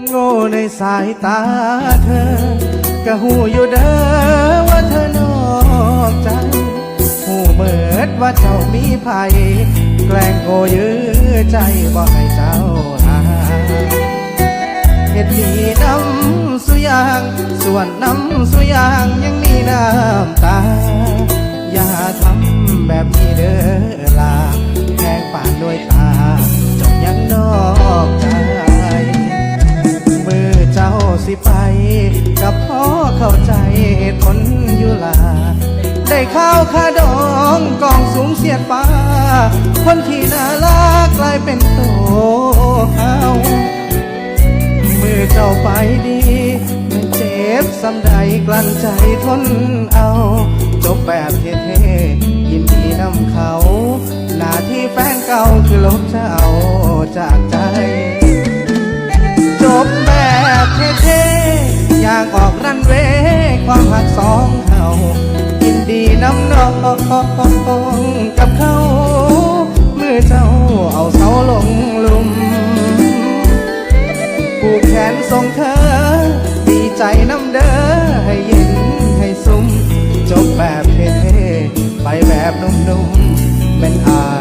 โง่ในสายตาเธอ ก็หูอยู่เด้อว่าเธอนอกใจหูเมิดว่าเจ้ามีภัย แกล้งโกยื้อใจบ่ให้เจ้าหาเห็ดดีน้ำสุยาง ส่วนน้ำสุยางยังมีน้ำตา อย่าทำแบบนี้เด้อลาแทงป่านด้วยต สิไป กับพ่อเข้าใจเหตุผลอยู่ลา ได้ข้าวคาดองกองสูงเสียดฟ้า คนที่น่ารักกลายเป็นโตเขามือเจ้าไปดีไม่เจ็บสำใดกลั้นใจทนเอา จบแบบเท่ๆยินดีนำเขา หน้าที่แฟนเก่า ความหักสองเฮายินดีน้ำน้องกับเขาเมื่อเจ้าเอาเสาลงลุมผูกแขนส่งเธอ ดีใจน้ำเด้อให้เย็นให้ซุ่มจบแบบเท่ๆไปแบบนุ่มๆเป็นอา